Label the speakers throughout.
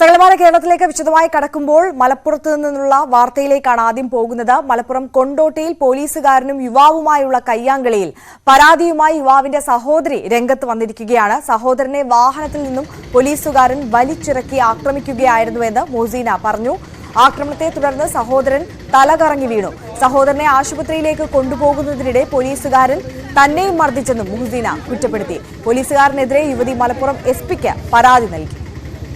Speaker 1: സകലമാന കേരളത്തിലേക്ക് വിശദമായി കടക്കുമ്പോൾ മലപ്പുറത്ത് നിന്നുള്ള വാർത്തയിലേക്കാണ് ആദ്യം പോകുന്നത്. മലപ്പുറം കൊണ്ടോട്ടിയിൽ പോലീസുകാരനും യുവാവുമായുള്ള കയ്യാങ്കളിയിൽ പരാതിയുമായി യുവാവിന്റെ സഹോദരി രംഗത്ത് വന്നിരിക്കുകയാണ്. സഹോദരനെ വാഹനത്തിൽ നിന്നും പോലീസുകാരൻ വലിച്ചിറക്കി ആക്രമിക്കുകയായിരുന്നുവെന്ന് മോസീന പറഞ്ഞു. ആക്രമണത്തെ തുടർന്ന് സഹോദരൻ തലകറങ്ങി വീണു. സഹോദരനെ ആശുപത്രിയിലേക്ക് കൊണ്ടുപോകുന്നതിനിടെ പോലീസുകാരൻ തന്നെയും മർദ്ദിച്ചെന്നും മുഹസീന കുറ്റപ്പെടുത്തി. പോലീസുകാരനെതിരെ യുവതി മലപ്പുറം എസ് പരാതി നൽകി.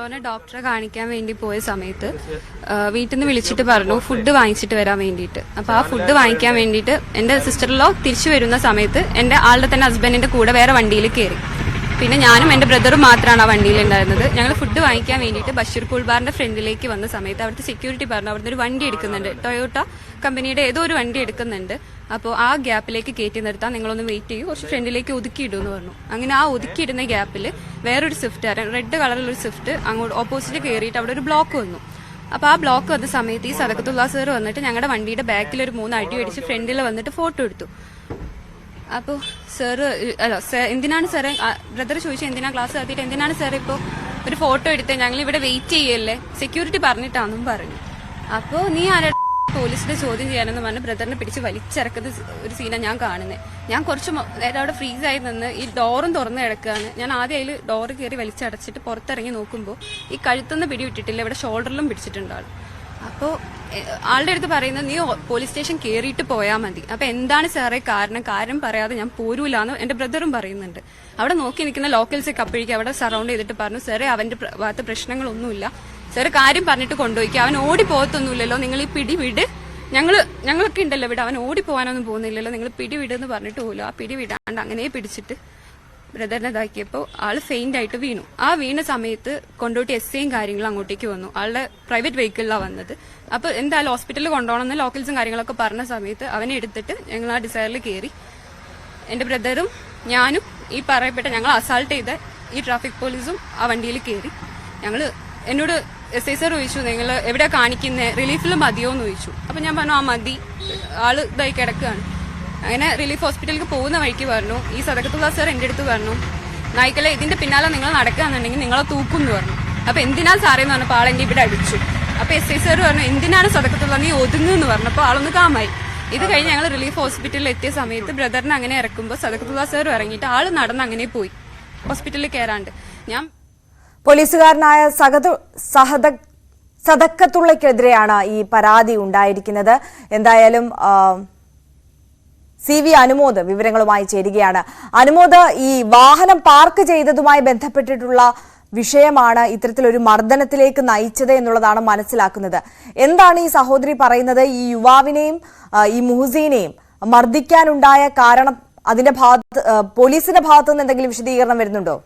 Speaker 2: സിസ്റ്റർലോനെ ഡോക്ടറെ കാണിക്കാൻ വേണ്ടി പോയ സമയത്ത് വീട്ടിൽ നിന്ന് വിളിച്ചിട്ട് പറഞ്ഞു ഫുഡ് വാങ്ങിച്ചിട്ട് വരാൻ വേണ്ടിയിട്ട്. അപ്പൊ ആ ഫുഡ് വാങ്ങിക്കാൻ വേണ്ടിയിട്ട് എന്റെ സിസ്റ്ററിലോ തിരിച്ചു വരുന്ന സമയത്ത് എന്റെ ആളുടെ തന്നെ ഹസ്ബൻഡിന്റെ കൂടെ വേറെ വണ്ടിയിൽ കയറി. പിന്നെ ഞാനും എന്റെ ബ്രദറും മാത്രമാണ് ആ വണ്ടിയിൽ ഉണ്ടായിരുന്നത് ഞങ്ങൾ ഫുഡ് വാങ്ങിക്കാൻ വേണ്ടിയിട്ട് ബഷീർ കൂൾബാറിന്റെ ഫ്രണ്ടിലേക്ക് വന്ന സമയത്ത് അവിടുത്തെ സെക്യൂരിറ്റി പറഞ്ഞു അവിടുന്ന് ഒരു വണ്ടി എടുക്കുന്നുണ്ട്. ടൊയോട്ട കമ്പനിയുടെ ഏതോ ഒരു വണ്ടി എടുക്കുന്നുണ്ട്. അപ്പോൾ ആ ഗ്യാപ്പിലേക്ക് കയറ്റി നിർത്താൻ നിങ്ങളൊന്ന് വെയിറ്റ് ചെയ്യൂ. കുറച്ച് ഫ്രണ്ടിലേക്ക് ഒതുക്കിയിടും എന്ന് പറഞ്ഞു. അങ്ങനെ ആ ഒതുക്കിയിടുന്ന ഗ്യാപ്പിൽ വേറൊരു സ്വിഫ്റ്റ് റെഡ് കളറിലൊരു സ്വിഫ്റ്റ് അങ്ങോട്ട് ഓപ്പോസിറ്റ് കയറിയിട്ട് അവിടെ ഒരു ബ്ലോക്ക് വന്നു. അപ്പോൾ ആ ബ്ലോക്ക് വന്ന സമയത്ത് ഈ സദക്കത്തുള്ള സാർ വന്നിട്ട് ഞങ്ങളുടെ വണ്ടിയുടെ ബാക്കിൽ ഒരു മൂന്ന് അടി അടിച്ച് ഫ്രണ്ടിൽ വന്നിട്ട് ഫോട്ടോ എടുത്തു. അപ്പോൾ സാറ് അല്ല എന്തിനാണ് സാറേ ബ്രദർ ചോദിച്ചു എന്തിനാണ് ക്ലാസ് നടത്തിയിട്ട് എന്തിനാണ് സാർ ഇപ്പോൾ ഒരു ഫോട്ടോ എടുത്തത് ഞങ്ങൾ ഇവിടെ വെയിറ്റ് ചെയ്യല്ലേ? സെക്യൂരിറ്റി പറഞ്ഞിട്ടാണെന്നും പറഞ്ഞു. അപ്പോൾ നീ ആരാ പോലീസിന്റെ ചോദ്യം ചെയ്യാനെന്ന് പറഞ്ഞ് ബ്രദറിനെ പിടിച്ച് വലിച്ചിറക്കുന്ന ഒരു സീനാണ് ഞാൻ കാണുന്നത് ഞാൻ കുറച്ച് നേരം അവിടെ ആയി നിന്ന് ഈ ഡോറും തുറന്ന് കിടക്കുകയാണ്. ഞാൻ ആദ്യം അതിൽ ഡോറ് കയറി വലിച്ചടച്ചിട്ട് പുറത്തിറങ്ങി നോക്കുമ്പോൾ ഈ കഴുത്തുനിന്ന് പിടി വിട്ടിട്ടില്ല ഇവിടെ ഷോൾഡറിലും പിടിച്ചിട്ടുണ്ടാവും അപ്പോൾ ആളുടെ അടുത്ത് പറയുന്നത് നീ പോലീസ് സ്റ്റേഷൻ കയറിയിട്ട് പോയാൽ മതി. അപ്പൊ എന്താണ് സാറേ കാരണം? കാര്യം പറയാതെ ഞാൻ പോരൂലെന്ന് എന്റെ ബ്രദറും പറയുന്നുണ്ട്. അവിടെ നോക്കി നിൽക്കുന്ന ലോക്കൽസ് ഒക്കെ അപ്പോഴേക്കും അവിടെ സറൗണ്ട് ചെയ്തിട്ട് പറഞ്ഞു സാറേ അവന്റെ ഭാഗത്ത് പ്രശ്നങ്ങളൊന്നുമില്ല. സാറ് കാര്യം പറഞ്ഞിട്ട് കൊണ്ടുപോയിക്കുക അവൻ ഓടി പോകത്തൊന്നുമില്ലല്ലോ. നിങ്ങൾ ഈ പിടി വിട് ഞങ്ങൾ ഞങ്ങളൊക്കെ ഉണ്ടല്ലോ ഇവിടെ. അവൻ ഓടി പോകാനൊന്നും പോകുന്നില്ലല്ലോ. നിങ്ങൾ പിടി വിടെന്ന് പറഞ്ഞിട്ട് പോലും ആ പിടി വിടാണ്ട് അങ്ങനെ പിടിച്ചിട്ട് ബ്രദറിനെ ഇതാക്കിയപ്പോൾ ആൾ ഫെയിന്റ് ആയിട്ട് വീണു. ആ വീണ സമയത്ത് കൊണ്ടോട്ടി എസ് ഐയും കാര്യങ്ങളും അങ്ങോട്ടേക്ക് വന്നു. ആളുടെ പ്രൈവറ്റ് വെഹിക്കിളിലാണ് വന്നത്. അപ്പോൾ എന്തായാലും ഹോസ്പിറ്റലിൽ കൊണ്ടുപോകണമെന്ന് ലോക്കൽസും കാര്യങ്ങളൊക്കെ പറഞ്ഞ സമയത്ത് അവനെ എടുത്തിട്ട് ഞങ്ങൾ ആ ഡിസൈറിൽ കയറി എന്റെ ബ്രദറും ഞാനും ഈ പറയപ്പെട്ട ഞങ്ങൾ അസാൾട്ട് ചെയ്ത ഈ ട്രാഫിക് പോലീസും ആ വണ്ടിയിൽ കയറി ഞങ്ങൾ എന്നോട് എസ് ഐ സാർ ചോദിച്ചു നിങ്ങൾ എവിടെയാണ് കാണിക്കുന്നത് റിലീഫിൽ മതിയോ എന്ന് ചോദിച്ചു. അപ്പൊ ഞാൻ പറഞ്ഞു ആ മതി. ആൾ ഇതായി കിടക്കുകയാണ് അങ്ങനെ റിലീഫ് ഹോസ്പിറ്റലിലേക്ക് പോകുന്ന വഴിക്ക് പറഞ്ഞു. ഈ സദക്കത്തുള്ള സാർ എന്റെ അടുത്ത് പറഞ്ഞു നായ്ക്കളെ ഇതിന്റെ പിന്നാലെ നിങ്ങൾ നടക്കുകയാണെന്നുണ്ടെങ്കിൽ നിങ്ങളെ തൂക്കും എന്ന് പറഞ്ഞു. അപ്പൊ എന്തിനാ സാറേ എന്ന് പറഞ്ഞപ്പോൾ ആളെന്റെ ഇവിടെ അടിച്ചു. അപ്പൊ എസ് ഐ സാർ പറഞ്ഞു എന്തിനാണ് സദക്കത്തുള്ള നീ ഒതുങ്ങുന്നു പറഞ്ഞപ്പോൾ ആളൊന്ന് കാമായി ഇത് കഴിഞ്ഞ് ഞങ്ങൾ റിലീഫ് ഹോസ്പിറ്റലിൽ എത്തിയ സമയത്ത് ബ്രദറിനെ അങ്ങനെ ഇറക്കുമ്പോൾ സദക്കത്തുള്ള സാർ ഇറങ്ങിയിട്ട് ആൾ നടന്ന് അങ്ങനെ പോയി. ഹോസ്പിറ്റലിൽ കയറാണ്ട് ഞാൻ
Speaker 1: പോലീസുകാരനായ സഹദ സഹദ സദക്കത്തുള്ളയ്ക്കെതിരെയാണ് ഈ പരാതി ഉണ്ടായിരിക്കുന്നത്. എന്തായാലും സി വി അനുമോദ് വിവരങ്ങളുമായി ചേരുകയാണ്. അനുമോദ് ഈ വാഹനം പാർക്ക് ചെയ്തതുമായി ബന്ധപ്പെട്ടിട്ടുള്ള വിഷയമാണ് ഇത്തരത്തിലൊരു മർദ്ദനത്തിലേക്ക് നയിച്ചത് എന്നുള്ളതാണ് മനസ്സിലാക്കുന്നത്. എന്താണ് ഈ സഹോദരി പറയുന്നത്? ഈ യുവാവിനെയും ഈ മുഹസീനെയും മർദ്ദിക്കാനുണ്ടായ കാരണം അതിന്റെ ഭാഗത്ത് പോലീസിന്റെ ഭാഗത്തുനിന്ന് എന്തെങ്കിലും വിശദീകരണം വരുന്നുണ്ടോ?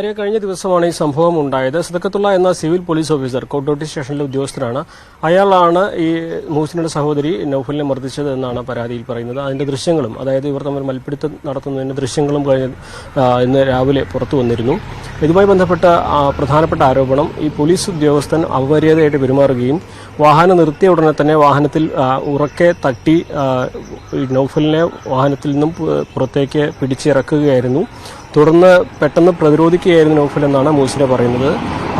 Speaker 3: അറിയാം കഴിഞ്ഞ ദിവസമാണ് ഈ സംഭവം ഉണ്ടായത്. സദക്കത്തുള്ള എന്ന സിവിൽ പോലീസ് ഓഫീസർ കോട്ടോട്ടി സ്റ്റേഷനിലെ ഉദ്യോഗസ്ഥനാണ്. അയാളാണ് ഈ മൂസിനയുടെ സഹോദരി നൌഫലിനെ മർദ്ദിച്ചത് എന്നാണ് പരാതിയിൽ പറയുന്നത്. അതിന്റെ ദൃശ്യങ്ങളും അതായത് ഇവർ തമ്മിൽ മൽപ്പിടുത്തം നടത്തുന്നതിന്റെ ദൃശ്യങ്ങളും കഴിഞ്ഞ ഇന്ന് രാവിലെ പുറത്തു വന്നിരുന്നു. ഇതുമായി ബന്ധപ്പെട്ട പ്രധാനപ്പെട്ട ആരോപണം ഈ പോലീസ് ഉദ്യോഗസ്ഥൻ അപമര്യാദയായിട്ട് പെരുമാറുകയും വാഹനം നിർത്തിയ ഉടനെ തന്നെ വാഹനത്തിൽ ഉറക്കെ തട്ടി നൗഫലിനെ വാഹനത്തിൽ നിന്നും പുറത്തേക്ക് പിടിച്ചിറക്കുകയായിരുന്നു. തുടർന്ന് പെട്ടെന്ന് പ്രതിരോധിക്കുകയായിരുന്നു നൗഫൽ എന്നാണ് മൂസിനെ പറയുന്നത്.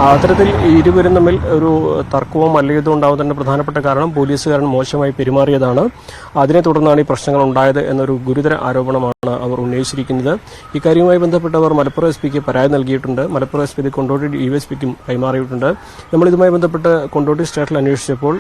Speaker 3: അത്തരത്തിൽ ഇരുവരും തമ്മിൽ ഒരു തർക്കവും മല്ലയുദ്ധവും ഉണ്ടാകുന്നതിന്റെ പ്രധാനപ്പെട്ട കാരണം പോലീസുകാരൻ മോശമായി പെരുമാറിയതാണ്. അതിനെ തുടർന്നാണ് ഈ പ്രശ്നങ്ങൾ ഉണ്ടായത് എന്നൊരു ഗുരുതര ആരോപണമാണ് അവർ ഉന്നയിച്ചിരിക്കുന്നത്. ഇക്കാര്യവുമായി ബന്ധപ്പെട്ടവർ മലപ്പുറം എസ് പിക്ക് പരാതി നൽകിയിട്ടുണ്ട്. Malappuram S P Kondotty D S പിക്കും കൈമാറിയിട്ടുണ്ട്. നമ്മൾ ഇതുമായി ബന്ധപ്പെട്ട് കൊണ്ടോട്ടി സ്റ്റേറ്റിൽ അന്വേഷിച്ചപ്പോൾ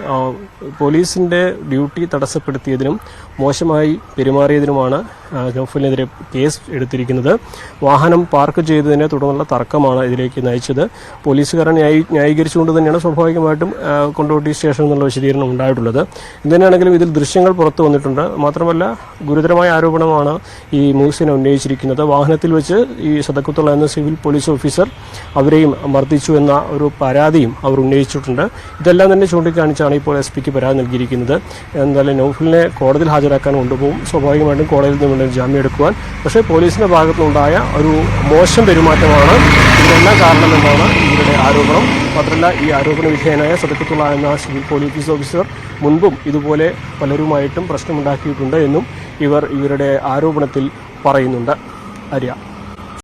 Speaker 3: പോലീസിന്റെ ഡ്യൂട്ടി തടസ്സപ്പെടുത്തിയതിനും മോശമായി പെരുമാറിയതിനുമാണ് ആ, നൗഫലിനെതിരെ കേസ് എടുത്തിരിക്കുന്നത്. വാഹനം പാർക്ക് ചെയ്തതിനെ തുടർന്നുള്ള തർക്കമാണ് ഇതിലേക്ക് നയിച്ചത്. പോലീസ് പോലീസുകാരൻ ന്യായീ- ന്യായീകരിച്ചുകൊണ്ട് തന്നെയാണ് സ്വാഭാവികമായിട്ടും കൊണ്ടോട്ടി സ്റ്റേഷൻ എന്നുള്ള വിശദീകരണം ഉണ്ടായിട്ടുള്ളത്. എന്തിനാണെങ്കിലും ഇതിൽ ദൃശ്യങ്ങൾ പുറത്തു വന്നിട്ടുണ്ട്. മാത്രമല്ല ഗുരുതരമായ ആരോപണമാണ് ഈ മൂസിനെ ഉന്നയിച്ചിരിക്കുന്നത്. വാഹനത്തിൽ വെച്ച് ഈ സദക്കുത്തുള്ള എന്ന സിവിൽ പോലീസ് ഓഫീസർ അവരെയും മർദ്ദിച്ചു എന്ന ഒരു പരാതിയും അവർ ഉന്നയിച്ചിട്ടുണ്ട്. ഇതെല്ലാം തന്നെ ചൂണ്ടിക്കാണിച്ചാണ് ഇപ്പോൾ എസ് പിക്ക് പരാതി നൽകിയിരിക്കുന്നത്. എന്തായാലും നൗഫലിനെ കോടതിയിൽ ഹാജരാക്കാൻ കൊണ്ടുപോകും. സ്വാഭാവികമായിട്ടും കോടതിയിൽ നിന്ന് ജാമ്യം എടുക്കുവാൻ. പക്ഷേ പോലീസിന്റെ ഭാഗത്തുനിന്നുണ്ടായ ഒരു മോശം പെരുമാറ്റമാണ് ഇതിനെല്ലാം കാരണമെന്നാണ് ഇവരുടെ ആരോപണം. മാത്രമല്ല ഈ ആരോപണ വിധേയനായ സദക്കത്തുള്ള എന്ന സിവിൽ പോലീസ് ഓഫീസർ മുൻപും ഇതുപോലെ പലരുമായിട്ടും പ്രശ്നമുണ്ടാക്കിയിട്ടുണ്ട് എന്നും ഇവർ ഇവരുടെ ആരോപണത്തിൽ പറയുന്നുണ്ട്. ആര്യ